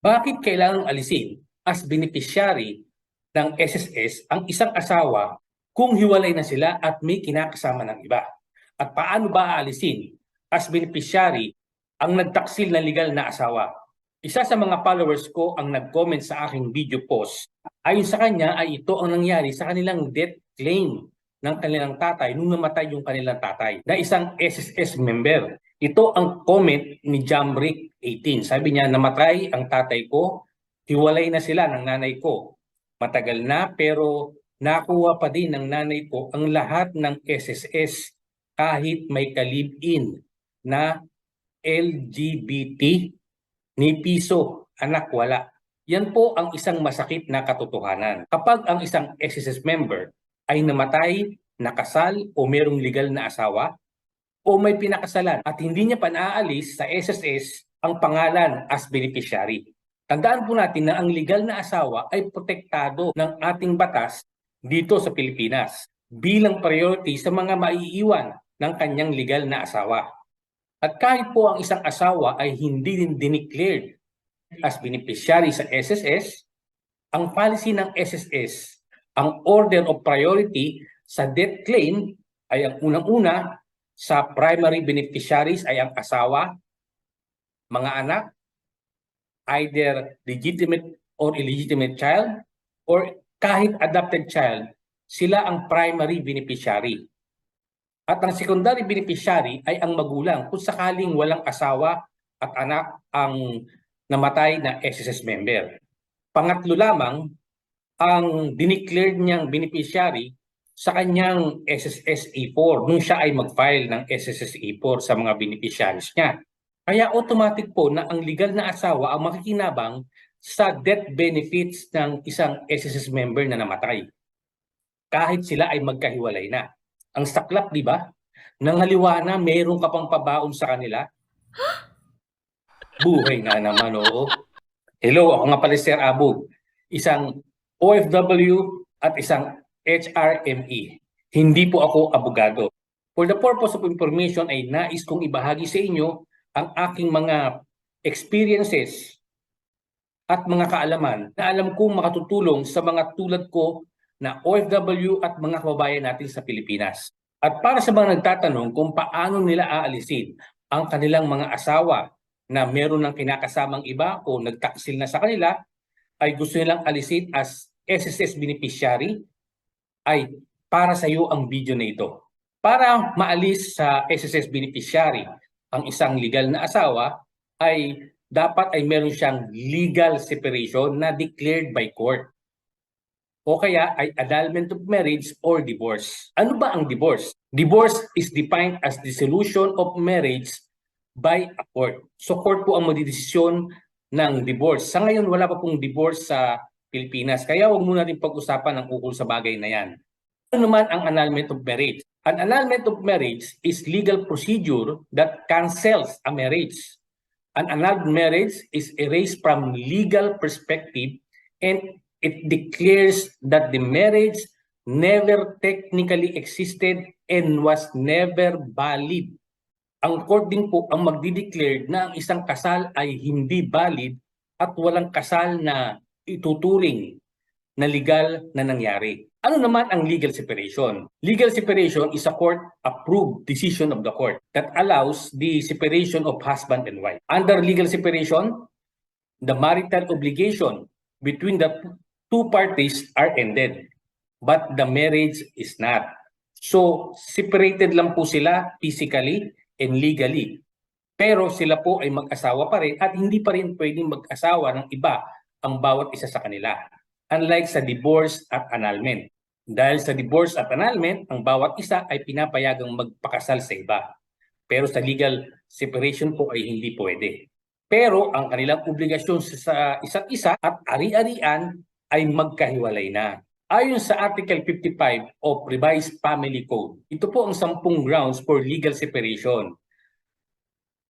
Bakit kailangang alisin as beneficiary ng SSS ang isang asawa kung hiwalay na sila at may kinakasama ng iba? At paano ba aalisin as beneficiary ang nagtaksil na legal na asawa? Isa sa mga followers ko ang nag-comment sa aking video post. Ayon sa kanya ay ito ang nangyari sa kanilang death claim ng kanilang tatay nung namatay yung kanilang tatay na isang SSS member. Ito ang comment ni Jamrick 18. Sabi niya, namatay ang tatay ko, hiwalay na sila ng nanay ko. Matagal na pero nakuha pa din ng nanay ko ang lahat ng SSS kahit may kalib-in na LGBT ni piso, anak wala. Yan po ang isang masakit na katotohanan. Kapag ang isang SSS member ay namatay, nakasal o merong legal na asawa o may pinakasalan at hindi niya pa naaalis sa SSS ang pangalan as beneficiary. Tandaan po natin na ang legal na asawa ay protektado ng ating batas dito sa Pilipinas bilang priority sa mga maiiwan ng kanyang legal na asawa. At kahit po ang isang asawa ay hindi din dineclared as beneficiary sa SSS, ang policy ng SSS, ang order of priority sa death claim ay ang unang-una sa primary beneficiaries ay ang asawa, mga anak, either legitimate or illegitimate child, or kahit adopted child, sila ang primary beneficiary. At ang secondary beneficiary ay ang magulang kung sakaling walang asawa at anak ang namatay na SSS member. Pangatlo lamang, ang dineclared niyang beneficiary sa kanyang SSS E4 nung siya ay mag-file ng SSS E4 sa mga beneficiaries niya. Kaya automatic po na ang legal na asawa ang makikinabang sa death benefits ng isang SSS member na namatay. Kahit sila ay magkahiwalay na. Ang saklap, di ba? Nangaliwa na, meron ka pang pabaon sa kanila. Buhay nga naman, oo. Hello, ako nga pala si Sir Abog. Isang OFW at isang HRME. Hindi po ako abogado. For the purpose of information ay nais kong ibahagi sa inyo ang aking mga experiences at mga kaalaman na alam kong makatutulong sa mga tulad ko na OFW at mga kababayan natin sa Pilipinas. At para sa mga nagtatanong kung paano nila aalisin ang kanilang mga asawa na meron ng kinakasamang iba o nagtaksil na sa kanila, ay gusto nilang alisin as SSS beneficiary, ay para sa iyo ang video na ito. Para maalis sa SSS beneficiary ang isang legal na asawa, ay dapat ay meron siyang legal separation na declared by court o kaya ay annulment of marriage or divorce. Ano ba ang divorce? Divorce is defined as dissolution of marriage by a court. So court po ang magdidesisyon ng divorce. Sa ngayon wala pa pong divorce sa Pilipinas. Kaya huwag muna rin pag-usapan ang ukol sa bagay na yan. Ano naman ang annulment of marriage? An annulment of marriage is legal procedure that cancels a marriage. An annulled marriage is erased from legal perspective and it declares that the marriage never technically existed and was never valid. Ang court din po ang magdi-declare na ang isang kasal ay hindi valid at walang kasal na ituturing na legal na nangyari. Ano naman ang legal separation? Legal separation is a court-approved decision of the court that allows the separation of husband and wife. Under legal separation, the marital obligation between the two parties are ended, but the marriage is not. So, separated lang po sila physically and legally. Pero sila po ay mag-asawa pa rin at hindi pa rin pwedeng mag-asawa ng iba ang bawat isa sa kanila. Unlike sa divorce at annulment. Dahil sa divorce at annulment, ang bawat isa ay pinapayagang magpakasal sa iba. Pero sa legal separation po ay hindi pwede. Pero ang kanilang obligasyon sa isa't isa at ari-arian ay magkahiwalay na. Ayon sa Article 55 of Revised Family Code, ito po ang sampung grounds for legal separation.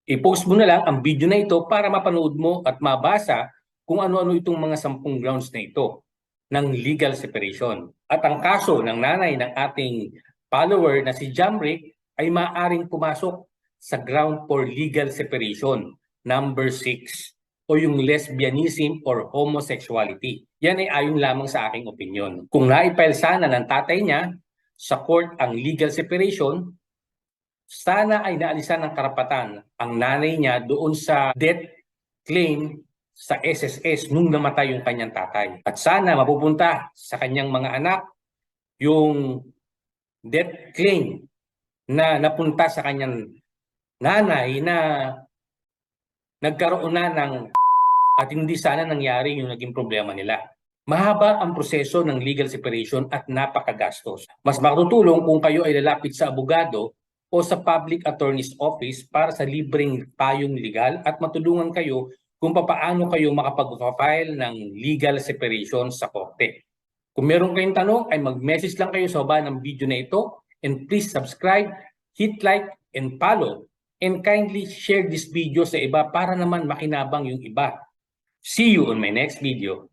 I-post mo na lang ang video na ito para mapanood mo at mabasa kung ano-ano itong mga sampung grounds na ito ng legal separation. At ang kaso ng nanay ng ating follower na si Jamrick ay maaaring pumasok sa ground for legal separation, number 6. o yung lesbianism or homosexuality. Yan ay ayon lamang sa aking opinion. Kung naipile sana ng tatay niya sa court ang legal separation, sana ay naalisan ng karapatan ang nanay niya doon sa death claim sa SSS nung namatay yung kanyang tatay. At sana mapupunta sa kanyang mga anak yung death claim na napunta sa kanyang nanay na nagkaroon na ng at hindi sana nangyari yung naging problema nila. Mahaba ang proseso ng legal separation at napakagastos. Mas makatutulong kung kayo ay lalapit sa abogado o sa public attorney's office para sa libreng payong legal at matulungan kayo kung papaano kayo makapag-file ng legal separation sa korte. Kung meron kayong tanong ay mag-message lang kayo sa baba ng video na ito and please subscribe, hit like, and follow and kindly share this video sa iba para naman makinabang yung iba. See you on my next video.